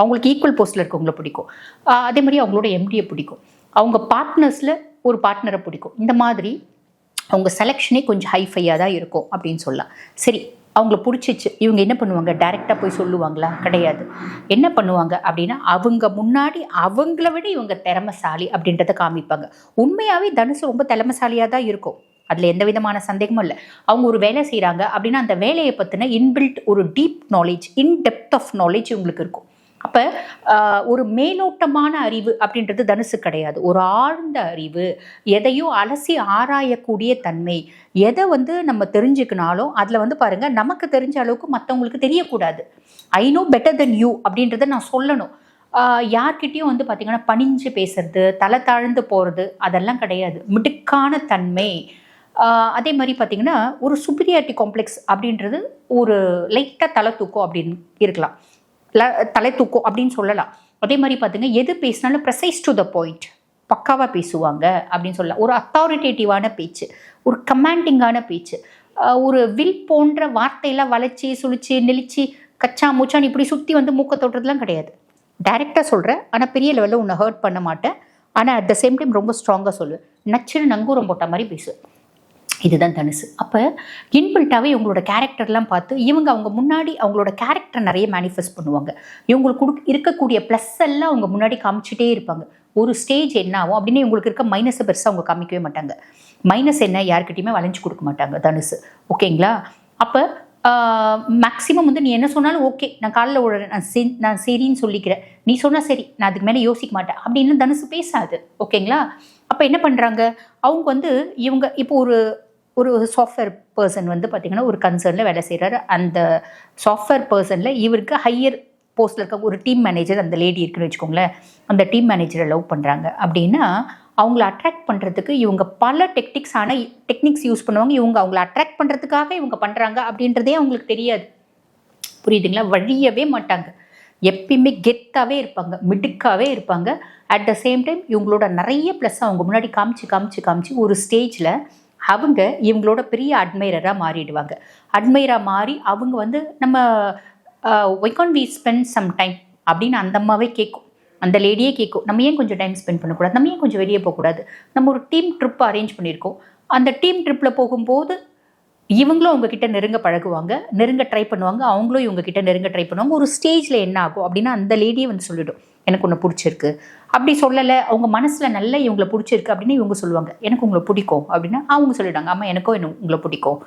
அவங்களுக்கு ஈக்குவல் போஸ்ட்டில் இருக்கவங்கள பிடிக்கும். அதே மாதிரி அவங்களோட எம்டியை பிடிக்கும். அவங்க பார்ட்னர்ஸில் ஒரு பார்ட்னரை பிடிக்கும். இந்த மாதிரி அவங்க செலெக்ஷனே கொஞ்சம் ஹைஃபையாக தான் இருக்கும் அப்படின்னு சொல்லலாம். சரி அவங்கள பிடிச்சிச்சு. இவங்க என்ன பண்ணுவாங்க? டைரெக்டாக போய் சொல்லுவாங்களா? கிடையாது. என்ன பண்ணுவாங்க அப்படின்னா அவங்க முன்னாடி அவங்கள விட இவங்க திறமசாலி அப்படின்றத காமிப்பாங்க. உண்மையாகவே தனுசு ரொம்ப திறமசாலியாக தான் இருக்கும். அதில் எந்த விதமான சந்தேகமும் இல்லை. அவங்க ஒரு வேலை செய்கிறாங்க அப்படின்னா அந்த வேலையை பற்றின இன்பில்ட் ஒரு deep knowledge in depth of knowledge இவங்களுக்கு இருக்கும். அப்போ ஒரு மேலோட்டமான அறிவு அப்படின்றது தனுசு கிடையாது. ஒரு ஆழ்ந்த அறிவு எதையோ அலசி ஆராயக்கூடிய தன்மை எதை வந்து நம்ம தெரிஞ்சுக்கினாலும் அதில் வந்து பாருங்கள் நமக்கு தெரிஞ்ச அளவுக்கு மற்றவங்களுக்கு தெரியக்கூடாது. I know better than you அப்படின்றத நான் சொல்லணும். யார்கிட்டையும் வந்து பார்த்திங்கன்னா பணிஞ்சு பேசுறது தலை தாழ்ந்து போகிறது அதெல்லாம் கிடையாது. மிடுக்கான தன்மை. அதே மாதிரி பார்த்திங்கன்னா ஒரு சுப்பீரியாரிட்டி காம்ப்ளெக்ஸ் அப்படின்றது ஒரு லைட்டாக தலை தூக்கம் அப்படின்னு இருக்கலாம். தலை தூக்கும் அப்படின்னு சொல்லலாம். அதே மாதிரி பார்த்தீங்க எது பேசினாலும் ப்ரெசைஸ் டு த பாயிண்ட் பக்காவாக பேசுவாங்க அப்படின்னு சொல்லலாம். ஒரு அத்தாரிட்டேட்டிவான பேச்சு ஒரு கமாண்டிங்கான பேச்சு ஒரு வில் போன்ற வார்த்தையெல்லாம் வளைச்சி சுழிச்சு நெளிச்சு கச்சா மூச்சான் இப்படி சுற்றி வந்து மூக்க தொட்டுறதுலாம் கிடையாது. டைரெக்டாக சொல்கிறேன் ஆனால் பெரிய லெவலில் உன்னை ஹர்ட் பண்ண மாட்டேன். ஆனால் அட் த சேம் டைம் ரொம்ப ஸ்ட்ராங்காக சொல்லுவேன் நச்சுன்னு நங்கூரம் போட்ட மாதிரி பேசுவேன் இதுதான் தனுசு. அப்போ இன்பில்ட்டாகவே இவங்களோட கேரக்டர்லாம் பார்த்து இவங்க அவங்க முன்னாடி அவங்களோட கேரக்டர் நிறைய மேனிஃபெஸ்ட் பண்ணுவாங்க. இவங்களுக்கு கொடு இருக்கக்கூடிய ப்ளஸ் எல்லாம் அவங்க முன்னாடி காமிச்சிட்டே இருப்பாங்க. ஒரு ஸ்டேஜ் என்ன ஆகும்? அப்படின்னு இவங்களுக்கு இருக்க மைனஸை பெருசாக அவங்க காமிக்கவே மாட்டாங்க. மைனஸ் என்ன? யாருக்கிட்டையுமே வளைஞ்சு கொடுக்க மாட்டாங்க தனுசு. ஓகேங்களா அப்போ மேக்ஸிமம் வந்து நீ என்ன சொன்னாலும் ஓகே நான் காலைல உழ நான் செ நான் சரின்னு சொல்லிக்கிறேன். நீ சொன்னால் சரி. நான் அதுக்கு மேலே யோசிக்க மாட்டேன். அப்படின்னு தனுசு பேசாது. ஓகேங்களா அப்போ என்ன பண்ணுறாங்க அவங்க வந்து இவங்க இப்போ ஒரு ஒரு சாஃப்ட்வேர் பர்சன் வந்து பார்த்திங்கன்னா ஒரு கன்சர்னில் வேலை செய்கிறாரு அந்த சாஃப்ட்வேர் பர்சனில் இவருக்கு ஹையர் போஸ்ட்டில் இருக்க ஒரு டீம் மேனேஜர் அந்த லேடி இருக்குன்னு வச்சுக்கோங்களேன். அந்த டீம் மேனேஜரை லவ் பண்ணுறாங்க அப்படின்னா அவங்கள அட்ராக்ட் பண்ணுறதுக்கு இவங்க பல டெக்னிக்ஸ் ஆனால் டெக்னிக்ஸ் யூஸ் பண்ணுவாங்க. இவங்க அவங்கள அட்ராக்ட் பண்ணுறதுக்காக இவங்க பண்ணுறாங்க அப்படின்றதே அவங்களுக்கு தெரியாது. புரியுதுங்களா? வழியவே மாட்டாங்க. எப்பயுமே கெத்தாகவே இருப்பாங்க. மிடுக்காகவே இருப்பாங்க. அட் த சேம் டைம் இவங்களோட நிறைய ப்ளஸ் அவங்க முன்னாடி காமிச்சு காமிச்சு காமிச்சு ஒரு ஸ்டேஜில் அவங்க இவங்களோட பெரிய அட்மைரராக மாறிடுவாங்க. அட்மைராக மாறி அவங்க வந்து நம்ம why can't we spend some time அப்படின்னு அந்த அம்மாவே கேட்கும் அந்த லேடியே கேட்கும் நம்ம ஏன் கொஞ்சம் டைம் ஸ்பெண்ட் பண்ணக்கூடாது? நம்ம ஏன் கொஞ்சம் வெளியே போகக்கூடாது? நம்ம ஒரு டீம் ட்ரிப் அரேஞ்ச் பண்ணியிருக்கோம். அந்த டீம் ட்ரிப்பில் போகும்போது இவங்களும் அவங்கக்கிட்ட நெருங்க பழகுவாங்க. நெருங்க ட்ரை பண்ணுவாங்க. அவங்களும் இவங்கக்கிட்ட நெருங்க ட்ரை பண்ணுவாங்க. ஒரு ஸ்டேஜில் என்ன ஆகும் அப்படின்னா அந்த லேடியே வந்து சொல்லிவிடும் எனக்கு ஒன்று பிடிச்சிருக்கு. அப்படி சொல்லலை அவங்க மனசில் நல்ல இவங்களை பிடிச்சிருக்கு அப்படின்னு இவங்க சொல்லுவாங்க. எனக்கு உங்களை பிடிக்கும் அப்படின்னா அவங்க சொல்லிவிடுவாங்க அம்மா எனக்கும் என்ன உங்களை பிடிக்கும்.